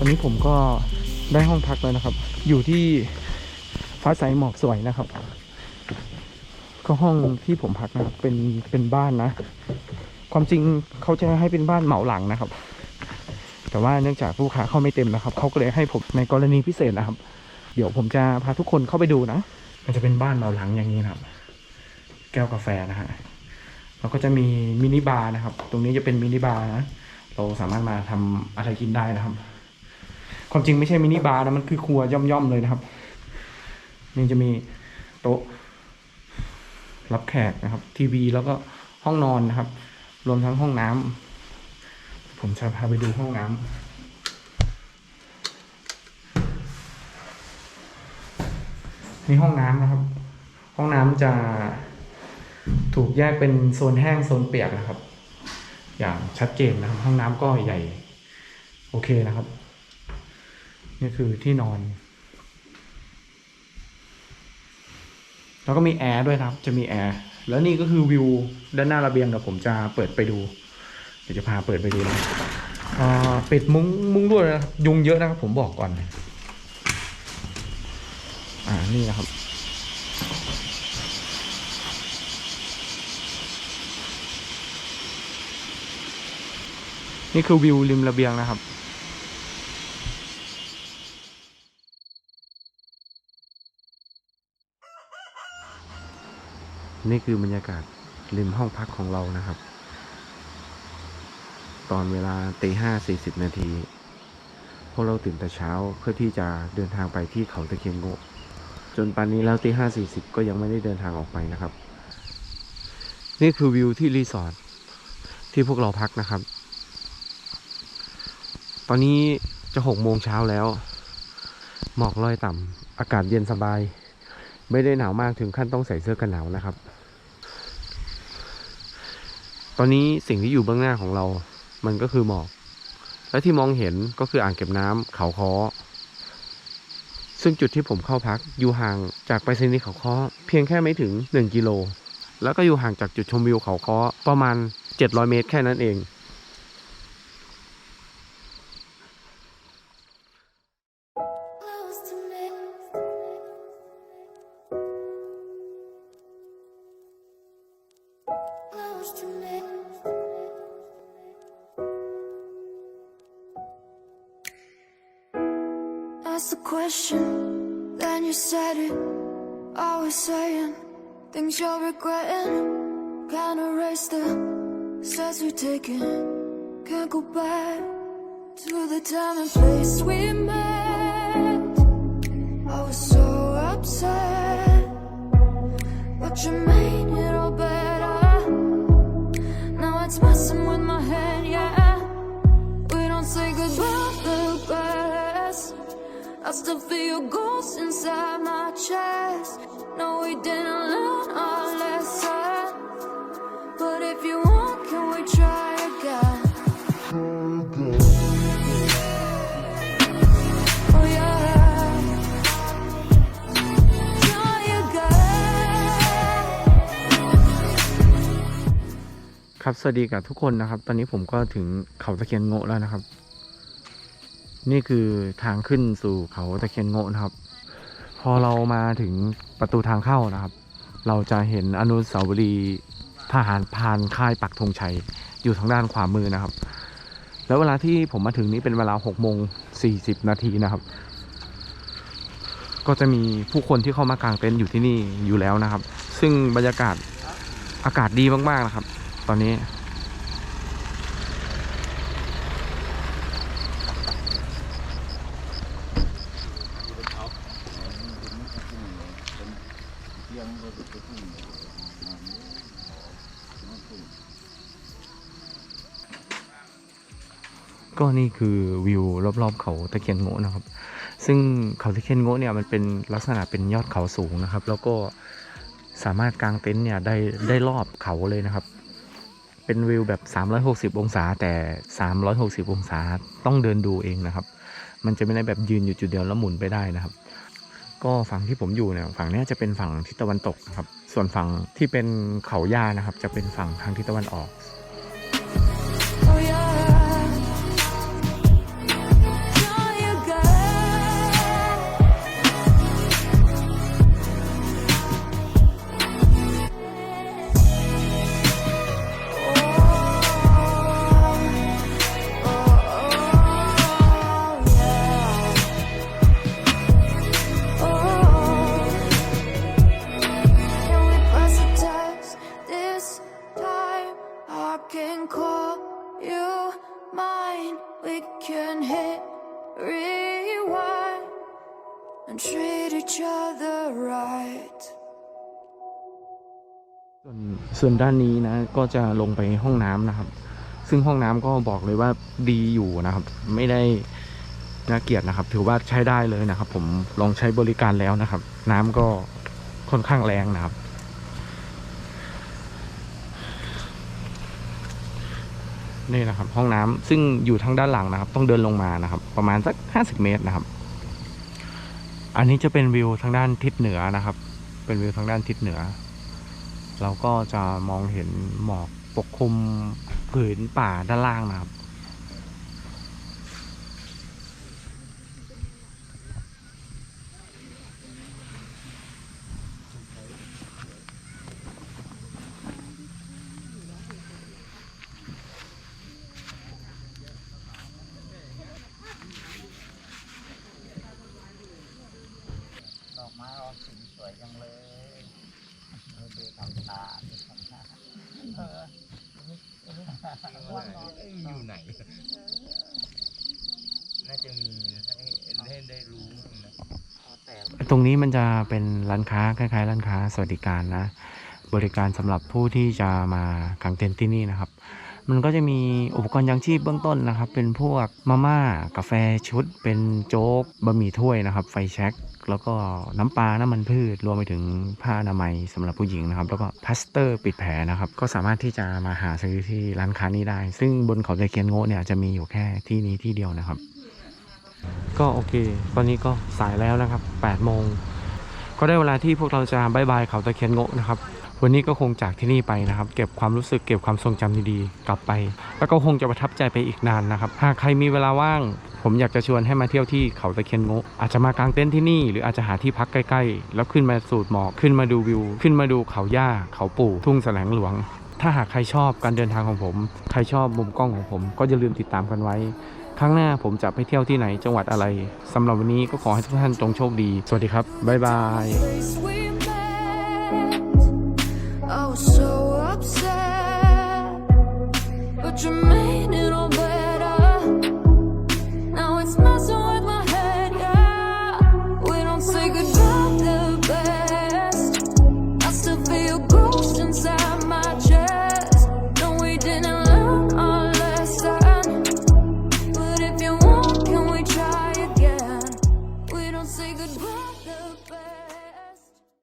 ครับตอนนี้ผมก็ได้ห้องพักแล้วนะครับ อยู่ที่ฟ้าใสหมอกสวยนะครับ ก็ห้องที่ผมพักนะครับเป็นเป็นบ้านนะ ความจริงเขาจะให้เป็นบ้านเหมาหลังนะครับ แต่ว่าเนื่องจากลูกค้าเข้าไม่เต็มนะครับเขาก็เลยให้ผมในกรณีพิเศษนะครับ เดี๋ยวผมจะพาทุกคนเข้าไปดูนะ มันจะเป็นบ้านเหมาหลังอย่างนี้นะครับ แก้วกาแฟนะฮะแล้วก็จะมีมินิบาร์นะครับ ตรงนี้จะเป็นมินิบาร์นะ เราสามารถมาทำอะไรกินได้นะครับ ความจริงไม่ใช่มินิบาร์นะมันคือครัวย่อมๆเลยนะครับนี่จะมีโต๊ะ รับแขกนะครับ ทีวีแล้วก็ห้องนอนนะครับ รวมทั้งห้องน้ำผมจะพาไปดูห้องน้ำนี่ห้องน้ำนะครับ ห้องน้ำจะถูกแยกเป็นโซนแห้งโซนเปียกนะครับ อย่างชัดเจนนะครับ ห้องน้ำก็ใหญ่ โอเคนะครับ นี่คือที่นอน แล้วก็มีแอร์ด้วยครับ จะมีแอร์ แล้วนี่ก็คือวิวด้านหน้าระเบียงเดี๋ยวผมจะเปิดไปดู เดี๋ยวจะพาเปิดไปดูนะปิดมุ้งมุ้งด้วยนะยุงเยอะนะครับผมบอกก่อน อ่า นี่นะครับนี่คือวิวริมระเบียงนะครับ นี่คือบรรยากาศริมห้องพักของเรานะครับ ตอนเวลาตีห้าสี่สิบนาทีพวกเราตื่นแต่เช้าเพื่อที่จะเดินทางไปที่เขาตะเคียนโงจนป่านนี้แล้วตีห้าสี่สิบก็ยังไม่ได้เดินทางออกไปนะครับ นี่คือวิวที่รีสอร์ทที่พวกเราพักนะครับ ตอนนี้จะหกโมงเช้าแล้ว หมอกลอยต่ำอากาศเย็นสบาย ไม่ได้หนาวมากถึงขั้นต้องใส่เสื้อกันหนาวนะครับ ตอนนี้สิ่งที่อยู่เบื้องหน้าของเรา มันก็คือหมอก และที่มองเห็นก็คืออ่างเก็บน้ำเขาค้อซึ่งจุดที่ผมเข้าพักอยู่ห่างจากไปรษณีย์เขาค้อเพียงแค่ไม่ถึง 1 กิโล แล้วก็อยู่ห่างจากจุดชมวิวเขาค้อประมาณ 700 เมตรแค่นั้นเอง Ask the question, then you said it. Always saying things you're regretting. Can't erase the steps we've taken. Can't go back to the time and place we met. I was so upset, but you made I still feel your ghost inside my chest. No, we didn't learn our lesson. But if you want, can we try again? Oh yeah. Try again. ครับ สวัสดีกับทุกคนนะครับ ตอนนี้ผมก็ถึงเขาตะเคียนโงะแล้วนะครับ นี่คือทางขึ้นสู่เขาตะเคียนโงะนะครับ พอเรามาถึงประตูทางเข้านะครับ เราจะเห็นอนุสาวรีย์ทหารพานค่ายปักธงชัย อยู่ทางด้านขวามือนะครับ แล้วเวลาที่ผมมาถึงนี้เป็นเวลา6โมง40 นาทีนะครับ ก็จะมีผู้คนที่เข้ามากางเต็นท์อยู่ที่นี่อยู่แล้วนะครับ ซึ่งบรรยากาศอากาศดีมากๆนะครับ ตอนนี้ ก็นี่คือวิวรอบๆเขาตะเคียนโง่นะครับ ซึ่งเขาตะเคียนโง่เนี่ยมันเป็นลักษณะเป็นยอดเขาสูงนะครับ แล้วก็สามารถกางเต็นท์เนี่ยได้ได้รอบเขาเลยนะครับ เป็นวิวแบบ 360 องศาแต่ 360 องศาต้องเดินดูเองนะครับ มันจะไม่ได้แบบยืนอยู่จุดเดียวแล้วหมุนไปได้นะครับ ก็ฝั่งที่ผมอยู่เนี่ยฝั่งนี้จะเป็นฝั่งทิศตะวันตกนะครับ ส่วนฝั่งที่เป็นเขาย่านะครับ จะเป็นฝั่งทางทิศตะวันออก and treat each other right. ส่วนส่วนด้านนี้นะก็จะลงไปห้องน้ำนะครับ ซึ่งห้องน้ำก็บอกเลยว่าดีอยู่นะครับ ไม่ได้น่าเกลียดนะครับ ถือว่าใช้ได้เลยนะครับ ผมลองใช้บริการแล้วนะครับ น้ำก็ค่อนข้างแรงนะครับ นี่นะครับ ห้องน้ำซึ่งอยู่ทางด้านหลังนะครับ ต้องเดินลงมานะครับ ประมาณสักห้าสิบเมตรนะครับ อันนี้จะเป็นวิวทางด้านทิศเหนือนะครับ เป็นวิวทางด้านทิศเหนือ เราก็จะมองเห็นหมอกปกคลุมผืนป่าด้านล่างนะครับ ดอกไม้ออกสีสวยจังเลยเออดูทำตาดูทำตาเออว่างน อนเอ้ยอยู่ไหน น่าจะมีให้ให้ได้รู้นะแต่ตรงนี้มันจะเป็นร้านค้าคล้ายๆ ร้านค้าสวัสดิการนะ บริการสำหรับผู้ที่จะมากางเต็นท์ที่นี่นะครับ มันก็จะมีอุปกรณ์ยังชีพเบื้องต้นนะครับ เป็นพวกมาม่ากาแฟชุด เป็นโจ๊กบะหมี่ถ้วยนะครับ ไฟแช็กแล้วก็น้ำปลาน้ำมันพืช รวมไปถึงผ้าอนามัยสำหรับผู้หญิงนะครับ แล้วก็พลาสเตอร์ปิดแผลนะครับ ก็สามารถที่จะมาหาซื้อที่ร้านค้านี้ได้ ซึ่งบนเขาตะเคียนโง่เนี่ยจะมีอยู่แค่ที่นี้ที่เดียวนะครับ ก็โอเค ตอนนี้ก็สายแล้วนะครับ8โมงก็ได้เวลาที่พวกเราจะบายบายเขาตะเคียนโงะนะครับ วันนี้ก็คงจากที่นี่ไปนะครับ เก็บความรู้สึกเก็บความทรงจำดีๆ กลับไป แล้วก็คงจะประทับใจไปอีกนานนะครับหากใครมีเวลาว่าง ผมอยากจะชวนให้มาเที่ยวที่เขาตะเคียนโงะอาจจะมากางเต็นท์ที่นี่หรืออาจจะหาที่พักใกล้ๆ แล้วขึ้นมาสูดหมอกขึ้นมาดูวิว ขึ้นมาดูเขาย่าเขาปู่ทุ่งแสลงหลวง ถ้าหากใครชอบการเดินทางของผม ใครชอบมุมกล้องของผม ก็อย่าลืมติดตามกันไว้ครั้งหน้าผมจะไปเที่ยวที่ไหนจังหวัดอะไรสำหรับวันนี้ก็ขอให้ทุกท่านจงโชคดี สวัสดีครับ บ๊ายบาย so